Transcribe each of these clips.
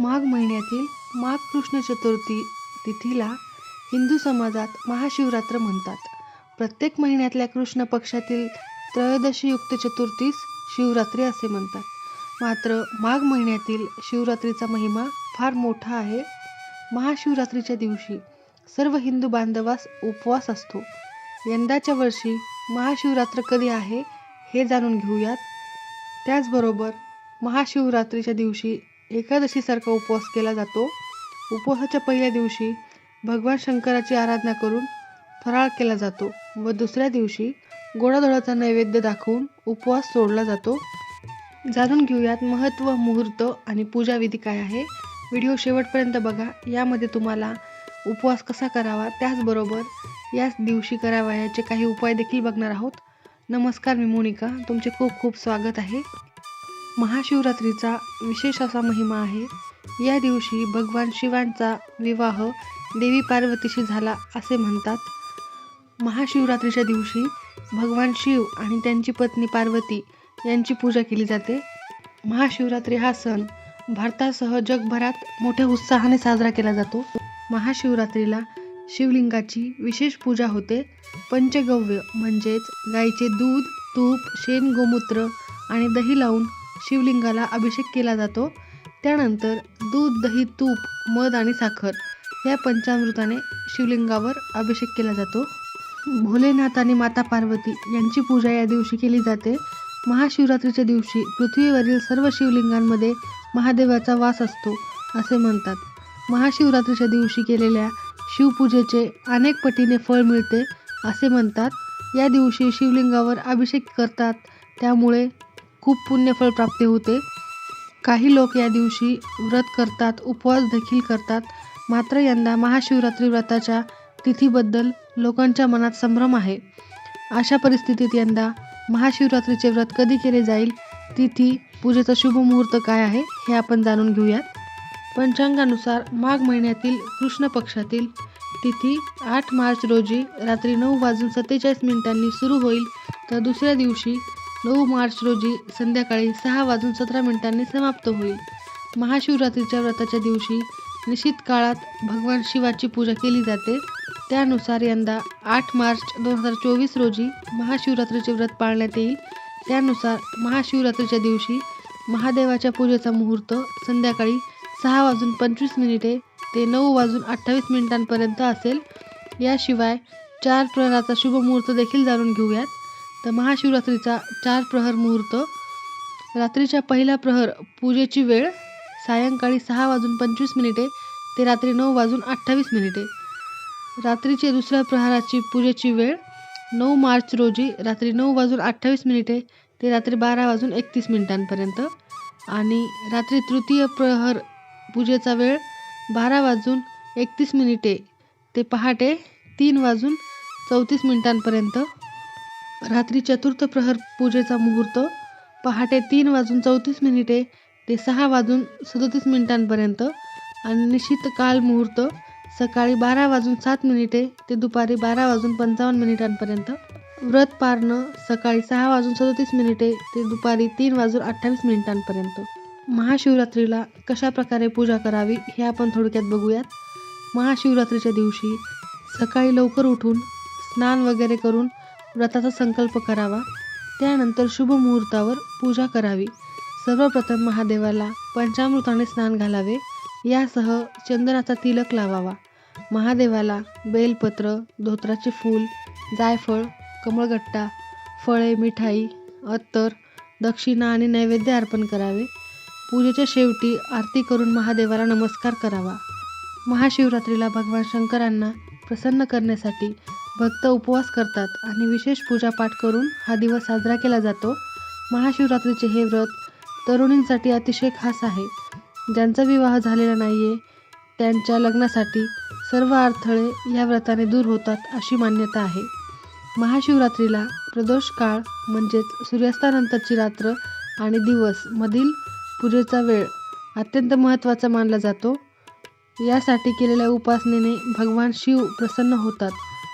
माघ महिन्यातील माघ कृष्ण चतुर्थी तिथीला हिंदू समाजात महाशिवरात्र म्हणतात. प्रत्येक महिन्यातल्या कृष्ण पक्षातील त्रयोदशीयुक्त चतुर्थीस शिवरात्री असे म्हणतात. मात्र माघ महिन्यातील शिवरात्रीचा महिमा फार मोठा आहे. महाशिवरात्रीच्या दिवशी सर्व हिंदू बांधवास उपवास असतो. यंदाच्या वर्षी महाशिवरात्र कधी आहे हे जाणून घेऊयात. त्याचबरोबर महाशिवरात्रीच्या दिवशी एकादशीसारखा उपवास केला जातो. उपवासाच्या पहिल्या दिवशी भगवान शंकराची आराधना करून फराळ केला जातो व दुसऱ्या दिवशी गोडाधोडाचा नैवेद्य दाखवून उपवास सोडला जातो. जाणून घेऊयात महत्त्व, मुहूर्त आणि पूजाविधी काय आहे. व्हिडिओ शेवटपर्यंत बघा. यामध्ये तुम्हाला उपवास कसा करावा त्याचबरोबर याच दिवशी करावयाचे काही उपाय देखील बघणार आहोत. नमस्कार मी मोनिका तुमचे खूप खूप स्वागत आहे. महाशिवरात्रीचा विशेष असा महिमा आहे. या दिवशी भगवान शिवांचा विवाह देवी पार्वतीशी झाला असे म्हणतात. महाशिवरात्रीच्या दिवशी भगवान शिव आणि त्यांची पत्नी पार्वती यांची पूजा केली जाते. महाशिवरात्री हा सण भारतासह जगभरात मोठ्या उत्साहाने साजरा केला जातो. महाशिवरात्रीला शिवलिंगाची विशेष पूजा होते. पंचगव्य म्हणजेच गाईचे दूध, तूप, शेण, गोमूत्र आणि दही लावून शिवलिंगाला अभिषेक केला जातो. त्यानंतर दूध, दही, तूप, मध आणि साखर या पंचामृताने शिवलिंगावर अभिषेक केला जातो. भोलेनाथ आणि माता पार्वती यांची पूजा या दिवशी केली जाते. महाशिवरात्रीच्या दिवशी पृथ्वीवरील सर्व शिवलिंगांमध्ये महादेवाचा वास असतो असे म्हणतात. महाशिवरात्रीच्या दिवशी केलेल्या शिवपूजेचे अनेक पटीने फळ मिळते असे म्हणतात. या दिवशी शिवलिंगावर अभिषेक करतात त्यामुळे खूप पुण्यफळ प्राप्ती होते. काही लोक या दिवशी व्रत करतात, उपवास देखील करतात. मात्र यंदा महाशिवरात्री व्रताच्या तिथीबद्दल लोकांच्या मनात संभ्रम आहे. अशा परिस्थितीत यंदा महाशिवरात्रीचे व्रत कधी केले जाईल, तिथी, पूजेचा शुभ मुहूर्त काय आहे हे आपण जाणून घेऊयात. पंचांगानुसार माघ महिन्यातील कृष्ण पक्षातील तिथी आठ मार्च रोजी रात्री नऊ वाजून सत्तेचाळीस मिनिटांनी सुरू होईल तर दुसऱ्या दिवशी नऊ मार्च रोजी संध्याकाळी सहा वाजून सतरा मिनिटांनी समाप्त होईल. महाशिवरात्रीच्या व्रताच्या दिवशी निश्चित काळात भगवान शिवाची पूजा केली जाते. त्यानुसार यंदा आठ मार्च दोन हजार चोवीस रोजी महाशिवरात्रीचे व्रत पाळण्यात येईल. त्यानुसार महाशिवरात्रीच्या दिवशी महादेवाच्या पूजेचा मुहूर्त संध्याकाळी सहा वाजून पंचवीस मिनिटे ते नऊ वाजून अठ्ठावीस मिनिटांपर्यंत असेल. याशिवाय चार प्रहराचा शुभ मुहूर्त देखील जाणून घेऊयात. तर महाशिवरात्रीचा चार प्रहर मुहूर्त रात्रीच्या पहिला प्रहर पूजेची वेळ सायंकाळी सहा वाजून पंचवीस मिनिटे ते रात्री नऊ वाजून अठ्ठावीस मिनिटे. रात्रीचे दुसऱ्या प्रहाराची पूजेची वेळ नऊ मार्च रोजी रात्री नऊ वाजून अठ्ठावीस मिनिटे ते रात्री बारा वाजून एकतीस मिनिटांपर्यंत आणि रात्री तृतीय प्रहर पूजेचा वेळ बारा वाजून एकतीस मिनिटे ते पहाटे तीन वाजून चौतीस मिनिटांपर्यंत. रात्री चतुर्थ प्रहर पूजेचा मुहूर्त पहाटे तीन वाजून चौतीस मिनिटे ते सहा वाजून सदोतीस मिनिटांपर्यंत आणि निश्चित काल मुहूर्त सकाळी बारा वाजून सात मिनिटे ते दुपारी बारा वाजून पंचावन्न मिनिटांपर्यंत. व्रत पारणं सकाळी सहा वाजून सदोतीस मिनिटे ते दुपारी तीन वाजून अठ्ठावीस मिनिटांपर्यंत. महाशिवरात्रीला कशा प्रकारे पूजा करावी हे आपण थोडक्यात बघूयात. महाशिवरात्रीच्या दिवशी सकाळी लवकर उठून स्नान वगैरे करून व्रताचा संकल्प करावा. त्यानंतर शुभ मुहूर्तावर पूजा करावी. सर्वप्रथम महादेवाला पंचामृताने स्नान घालावे. यासह चंदनाचा तिलक लावावा. महादेवाला बेलपत्र, धोत्राचे फूल, जायफळ, कमळगट्टा, फळे, मिठाई, अत्तर, दक्षिणा आणि नैवेद्य अर्पण करावे. पूजेच्या शेवटी आरती करून महादेवाला नमस्कार करावा. महाशिवरात्रीला भगवान शंकरांना प्रसन्न करण्यासाठी भक्त उपवास करतात आणि विशेष पूजापाठ करून हा दिवस साजरा केला जातो. महाशिवरात्रीचे हे व्रत तरुणींसाठी अतिशय खास आहे. ज्यांचा विवाह झालेला नाही आहे त्यांच्या लग्नासाठी सर्व अडथळे या व्रताने दूर होतात अशी मान्यता आहे. महाशिवरात्रीला प्रदोष काळ म्हणजेच सूर्यास्तानंतरची रात्र आणि दिवस मधील पूजेचा वेळ अत्यंत महत्त्वाचा मानला जातो. यासाठी केलेल्या उपासनेने भगवान शिव प्रसन्न होतात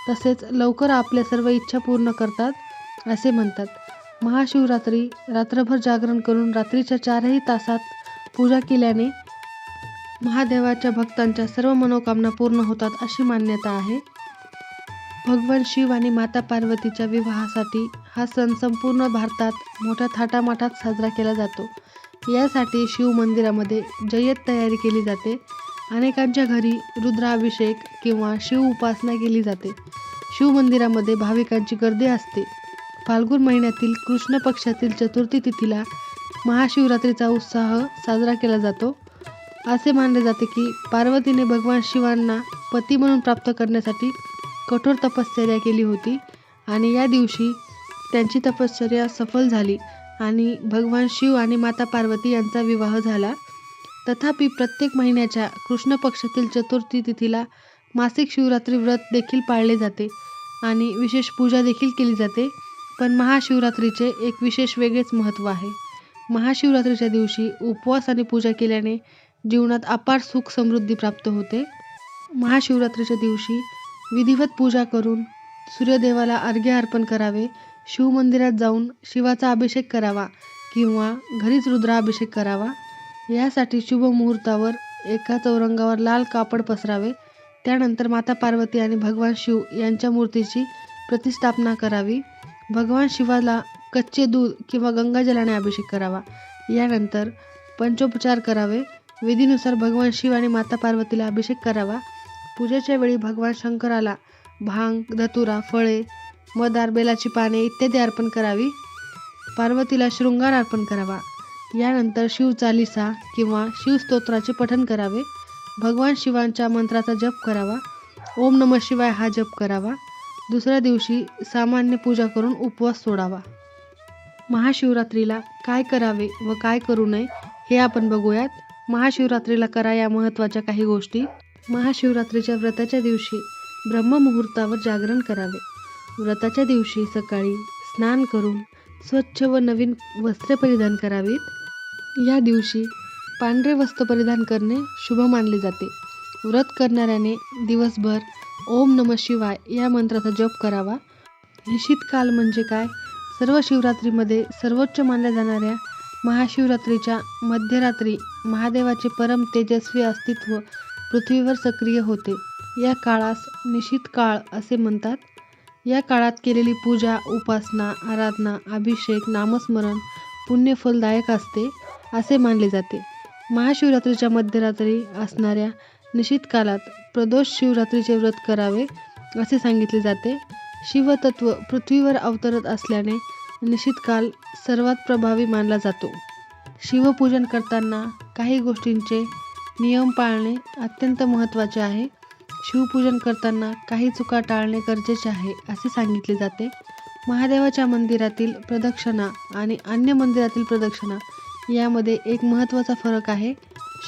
तसेच लवकर आपल्या सर्व इच्छा पूर्ण करतात असे म्हणतात. महाशिवरात्री रात्रभर जागरण करून रात्रीच्या चारही तासात पूजा केल्याने महादेवाच्या भक्तांच्या सर्व मनोकामना पूर्ण होतात अशी मान्यता आहे. भगवान शिव आणि माता पार्वतीच्या विवाहासाठी हा सण संपूर्ण भारतात मोठ्या थाटामाटात साजरा केला जातो. यासाठी शिव मंदिरामध्ये जय्यत तयारी केली जाते. अनेकांच्या घरी रुद्राभिषेक किंवा शिव उपासना केली जाते. शिव मंदिरामध्ये भाविकांची गर्दी असते. फाल्गुन महिन्यातील कृष्ण पक्षातील चतुर्थी तिथीला महाशिवरात्रीचा उत्साह साजरा केला जातो. असे मानले जाते की पार्वतीने भगवान शिवांना पती म्हणून प्राप्त करण्यासाठी कठोर तपश्चर्या केली होती आणि या दिवशी त्यांची तपश्चर्या सफल झाली आणि भगवान शिव आणि माता पार्वती यांचा विवाह झाला. तथापि प्रत्येक महिन्याच्या कृष्ण पक्षातील चतुर्थी तिथीला मासिक शिवरात्री व्रत देखील पाळले जाते आणि विशेष पूजा देखील केली जाते. पण महाशिवरात्रीचे एक विशेष वेगळेच महत्त्व आहे. महाशिवरात्रीच्या दिवशी उपवास आणि पूजा केल्याने जीवनात अपार सुख समृद्धी प्राप्त होते. महाशिवरात्रीच्या दिवशी विधिवत पूजा करून सूर्यदेवाला अर्घ्य अर्पण करावे शिवमंदिरात जाऊन शिवाचा अभिषेक करावा किंवा घरीच रुद्राभिषेक करावा. यासाठी शुभ मुहूर्तावर एका चौरंगावर लाल कापड पसरावे. त्यानंतर माता पार्वती आणि भगवान शिव यांच्या मूर्तीची प्रतिष्ठापना करावी. भगवान शिवाला कच्चे दूध किंवा गंगाजलाने अभिषेक करावा. यानंतर पंचोपचार करावे. विधीनुसार भगवान शिव आणि माता पार्वतीला अभिषेक करावा. पूजेच्या वेळी भगवान शंकराला भांग धतुरा फळे मदार बेलाची पाने इत्यादी अर्पण करावी. पार्वतीला शृंगार अर्पण करावा. यानंतर शिव चालिसा किंवा शिवस्तोत्राचे पठण करावे. भगवान शिवांच्या मंत्राचा जप करावा. ओम नम शिवाय हा जप करावा. दुसऱ्या दिवशी सामान्य पूजा करून उपवास सोडावा. महाशिवरात्रीला काय करावे व काय करू नये हे आपण बघूयात. महाशिवरात्रीला करा या महत्त्वाच्या काही गोष्टी. महाशिवरात्रीच्या व्रताच्या दिवशी ब्रह्ममुहूर्तावर जागरण करावे. व्रताच्या दिवशी सकाळी स्नान करून स्वच्छ व नवीन वस्त्रे परिधान करावीत. या दिवशी पांढरे वस्त्र परिधान करणे शुभ मानले जाते. व्रत करणाऱ्याने दिवसभर ओम नम शिवाय या मंत्राचा जप करावा. निश्चित काल म्हणजे काय? सर्व शिवरात्रीमध्ये सर्वोच्च मानल्या जाणाऱ्या महाशिवरात्रीच्या मध्यरात्री महादेवाचे परम तेजस्वी अस्तित्व पृथ्वीवर सक्रिय होते. या काळास निशित काळ असे म्हणतात. या काळात केलेली पूजा उपासना आराधना अभिषेक नामस्मरण पुण्यफलदायक असते असे मानले जाते. महाशिवरात्रीच्या मध्यरात्री असणाऱ्या निश्चित कालात प्रदोष शिवरात्रीचे व्रत करावे असे सांगितले जाते. शिवतत्व पृथ्वीवर अवतरत असल्याने निश्चित काल सर्वात प्रभावी मानला जातो. शिवपूजन करताना काही गोष्टींचे नियम पाळणे अत्यंत महत्त्वाचे आहे. शिवपूजन करताना काही चुका टाळणे गरजेचे आहे असे सांगितले जाते. महादेवाच्या मंदिरातील प्रदक्षिणा आणि अन्य मंदिरातील प्रदक्षिणा यामध्ये एक महत्त्वाचा फरक आहे.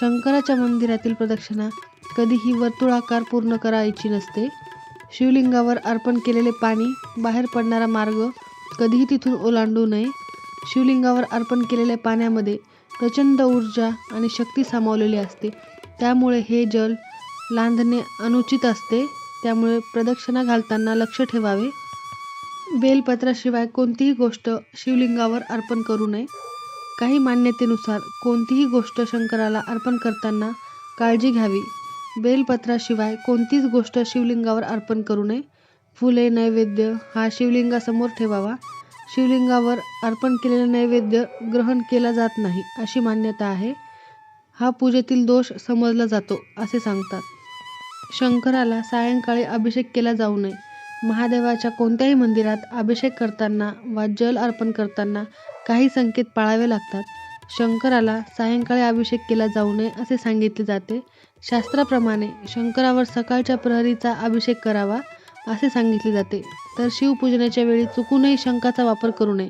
शंकराच्या मंदिरातील प्रदक्षिणा कधीही वर्तुळाकार पूर्ण करायची नसते. शिवलिंगावर अर्पण केलेले पाणी बाहेर पडणारा मार्ग कधीही तिथून ओलांडू नये. शिवलिंगावर अर्पण केलेल्या पाण्यामध्ये प्रचंड ऊर्जा आणि शक्ती सामावलेली असते. त्यामुळे हे जल लांधणे अनुचित असते त्यामुळे प्रदक्षिणा घालताना लक्ष ठेवावे. बेलपत्राशिवाय कोणतीही गोष्ट शिवलिंगावर अर्पण करू नये. काही मान्यतेनुसार कोणतीही गोष्ट शंकराला अर्पण करताना काळजी घ्यावी. बेलपत्राशिवाय कोणतीच गोष्ट शिवलिंगावर अर्पण करू नये. फुले नैवेद्य हा शिवलिंगासमोर ठेवावा. शिवलिंगावर अर्पण केलेला नैवेद्य ग्रहण केला जात नाही अशी मान्यता आहे. हा पूजेतील दोष समजला जातो असे सांगतात. शंकराला सायंकाळी अभिषेक केला जाऊ नये. महादेवाच्या कोणत्याही मंदिरात अभिषेक करताना वा जल अर्पण करताना काही संकेत पाळावे लागतात. शंकराला सायंकाळी अभिषेक केला जाऊ नये असे सांगितले जाते. शास्त्राप्रमाणे शंकरावर सकाळच्या प्रहरीचा अभिषेक करावा असे सांगितले जाते. तर शिवपूजनाच्या वेळी चुकूनही शंखाचा वापर करू नये.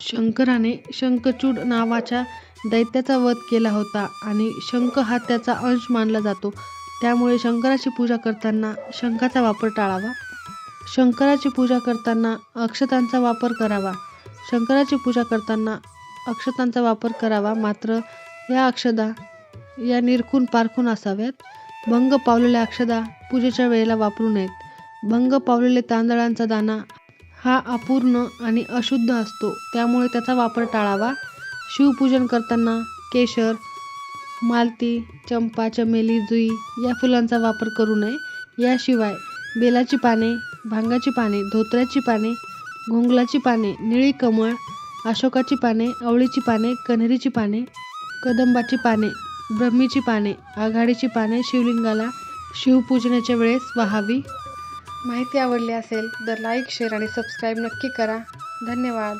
शंकराने शंखचूड नावाच्या दैत्याचा वध केला होता आणि शंख हा त्याचा अंश मानला जातो. त्यामुळे शंकराची पूजा करताना शंखाचा वापर टाळावा. शंकराची पूजा करताना अक्षतांचा वापर करावा. शंकराची पूजा करताना अक्षतांचा वापर करावा. मात्र या अक्षदा या निरखून पारखून असाव्यात. भंग पावलेल्या अक्षदा पूजेच्या वेळेला वापरू नयेत. भंग पावलेले तांदळांचा दाना हा अपूर्ण आणि अशुद्ध असतो. त्यामुळे त्याचा वापर टाळावा. शिवपूजन करताना केशर मालती चंपा चमेली जुई या फुलांचा वापर करू नये. याशिवाय बेलाची पाने भांगाची पाने धोत्र्याची पाने घोंगलाची पाने निळी कमळ अशोकाची पाने आवळीची पाने कन्हेरीची पाने कदंबाची पाने ब्रह्मीची पाने आघाडीची पाने शिवलिंगाला शिवपूजनाच्या वेळेस वाहावी. माहिती आवडली असेल तर लाईक शेअर आणि सबस्क्राईब नक्की करा. धन्यवाद.